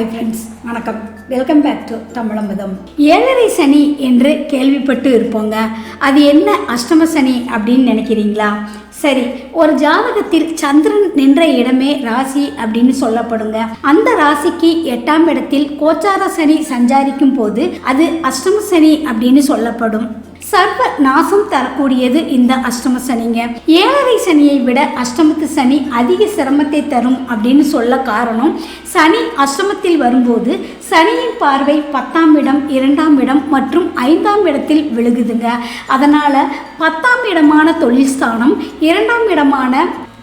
Hi friends வணக்கம். Welcome back to தமிழம்பதம். ஏழரை சனி என்று கேள்விப்பட்டு இருப்போங்க. அது என்ன அஷ்டம சனி அப்படின்னு நினைக்கிறீங்களா? சரி ஒரு ஜாதகத்தில் சந்திரன் நின்ற இடமே ராசி அப்படின்னு சொல்லப்படுங்க. அந்த ராசிக்கு எட்டாம் இடத்தில் கோச்சார சனி சஞ்சாரிக்கும் போது அது அஷ்டம சனி அப்படின்னு சொல்லப்படும். சர்வ நாசம் தரக்கூடியது இந்த அஷ்டம சனிங்க. ஏழரை சனியை விட அஷ்டமத்து சனி அதிக சிரமத்தை தரும் அப்படின்னு சொல்ல காரணம் சனி அஷ்டமத்தில் வரும்போது சனியின் பார்வை பத்தாம் இடம் இரண்டாம் இடம் மற்றும் ஐந்தாம் இடத்தில் விழுகுதுங்க. அதனால் பத்தாம் இடமான தொழில் ஸ்தானம் இரண்டாம் இடமான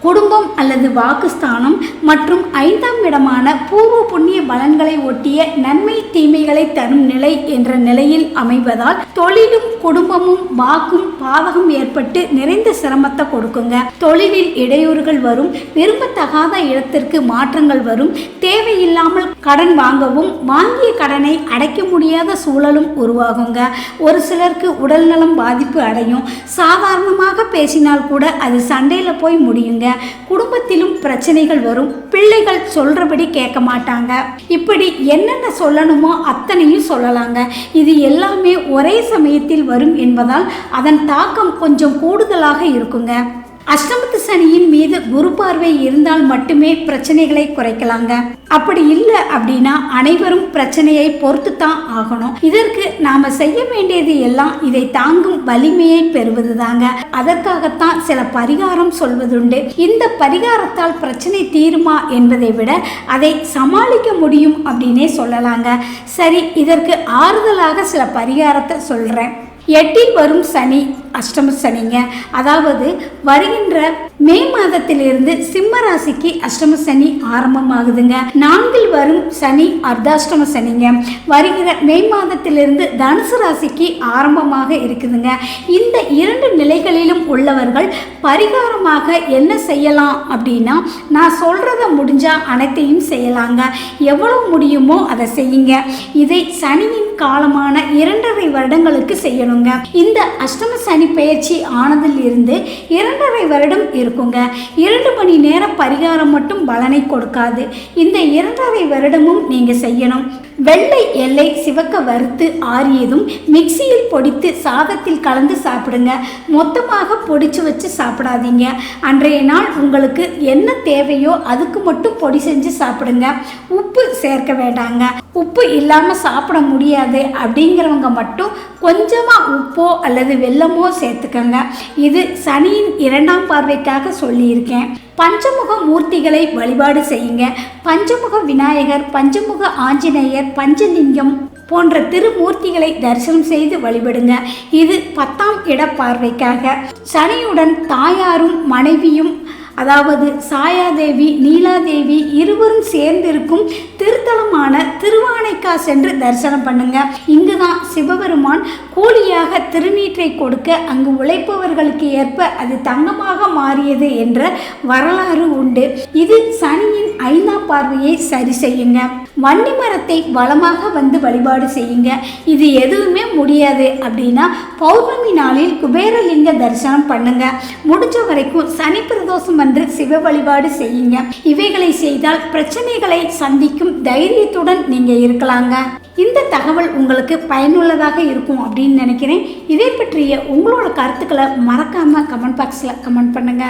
குடும்பம் அல்லது வாக்குஸ்தானம் மற்றும் ஐந்தாம் இடமான பூர்வ புண்ணிய பலன்களை ஒட்டிய நன்மை தீமைகளை தரும் நிலை என்ற நிலையில் அமைவதால் தொழிலும் குடும்பமும் வாக்கும் பாதகம் ஏற்பட்டு நிறைந்த சிரமத்தை கொடுக்குங்க. தொழிலில் இடையூறுகள் வரும் விரும்பத்தகாத இடத்திற்கு மாற்றங்கள் வரும் தேவையில்லாமல் கடன் வாங்கவும் வாங்கிய கடனை அடைக்க முடியாத சூழலும் உருவாகுங்க. ஒரு சிலருக்கு உடல்நலம் பாதிப்பு அடையும். சாதாரணமாக பேசினால் கூட அது சண்டையில் போய் முடியுங்க. குடும்பத்திலும் பிரச்சனைகள் வரும். பிள்ளைகள் சொல்கிறபடி கேட்க மாட்டாங்க. இப்படி என்னென்ன சொல்லணுமோ அத்தனையும் சொல்லலாங்க. இது எல்லாமே ஒரே சமயத்தில் வரும் என்பதால் அதன் தாக்கம் கொஞ்சம் கூடுதலாக இருக்குங்க. அஷ்டமத்து சனியின் மீது குரு பார்வை இருந்தால் மட்டுமே பிரச்சனைகளை குறைக்கலாங்க. அப்படி இல்லை அப்படின்னா அனைவரும் பிரச்சனையை பொறுத்து தான் ஆகணும். இதற்கு நாம செய்ய வேண்டியது எல்லாம் இதை தாங்கும் வலிமையை பெறுவது தாங்க அதற்காகத்தான் சில பரிகாரம் சொல்வதுண்டு. இந்த பரிகாரத்தால் பிரச்சனை தீருமா என்பதை விட அதை சமாளிக்க முடியும் அப்படின்னே சொல்லலாங்க. சரி இதற்கு ஆறுதலாக சில பரிகாரத்தை சொல்றேன். எட்டில் வரும் சனி அஷ்டம சனிங்க. அதாவது வருகின்ற மே மாதத்திலிருந்து சிம்ம ராசிக்கு அஷ்டம சனி ஆரம்பமாகுதுங்க. நான்கில் வரும் சனி அர்த்தாஷ்டம சனிங்க. வருகிற மே மாதத்திலிருந்து தனுசு ராசிக்கு ஆரம்பமாக இருக்குதுங்க. இந்த இரண்டு நிலைகளிலும் உள்ளவர்கள் பரிகாரமாக என்ன செய்யலாம் அப்படின்னா நான் சொல்றத முடிஞ்சா அனைத்தையும் செய்யலாங்க. எவ்வளவு முடியுமோ அதை செய்யுங்க. இதை சனியின் காலமான இரண்டரை வருடங்களுக்கு செய்யணுங்க. இந்த அஷ்டம சனி பயிற்சி ஆனதில் இருந்து இரண்டரை வருடம் இருக்குங்க. இரண்டு மணி நேரம் பரிகாரம் மட்டும் பலனை கொடுக்காது. இந்த இரண்டரை வருடமும் நீங்க செய்யணும். வெள்ளை எல்லை சிவக்க வறுத்து ஆறியதும் மிக்சியில் பொடித்து சாதத்தில் கலந்து சாப்பிடுங்க. மொத்தமாக பொடிச்சு வச்சு சாப்பிடாதீங்க. அன்றைய நாள் உங்களுக்கு என்ன தேவையோ அதுக்கு மட்டும் பொடி செஞ்சு சாப்பிடுங்க. உப்பு சேர்க்க வேண்டாங்க. உப்பு இல்லாமல் சாப்பிட முடியாது. அப்படிங்கிறவங்க மட்டும் கொஞ்சமாக உப்போ அல்லது வெல்லமோ சேர்த்துக்கோங்க. இது சனியின் இரண்டாம் பார்வைக்காக சொல்லியிருக்கேன். பஞ்சமுக மூர்த்திகளை வழிபாடு செய்யுங்க. பஞ்சமுக விநாயகர் பஞ்சமுக ஆஞ்சநேயர் பஞ்சலிங்கம் போன்ற திருமூர்த்திகளை தரிசனம் செய்து வழிபடுங்க. இது பத்தாம் இட பார்வைக்காக. சனியுடன் தாயாரும் மனைவியும் அதாவது சாயாதேவி நீலாதேவி இருவரும் சேர்ந்திருக்கும் திருத்தலமான திருவானைக்கா சென்று தரிசனம் பண்ணுங்க. இங்குதான் சிவபெருமான் கூலியாக திருநீற்றை கொடுக்க அங்கு உழைப்பவர்களுக்கு ஏற்ப அது தங்கமாக மாறியது என்ற வரலாறு உண்டு. இது சனியின் ஐந்தாம் பார்வையை சரி செய்யுங்க. வன்னி மரத்தை வளமாக வந்து வழிபாடு செய்யுங்க. இது எதுவுமே முடியாது அப்படின்னா பௌர்ணமி நாளில் குபேரலிங்க தரிசனம் பண்ணுங்க. முடிஞ்ச வரைக்கும் சனி பிரதோஷம் வந்து சிவ வழிபாடு செய்யுங்க. இவைகளை செய்தால் பிரச்சனைகளை சந்திக்கும் தைரியத்துடன் நீங்க இருக்கலாங்க. இந்த தகவல் உங்களுக்கு பயனுள்ளதாக இருக்கும் அப்படின்னு நினைக்கிறேன். இதை பற்றிய உங்களோட கருத்துக்களை மறக்காம கமெண்ட் பாக்ஸில் கமெண்ட் பண்ணுங்க.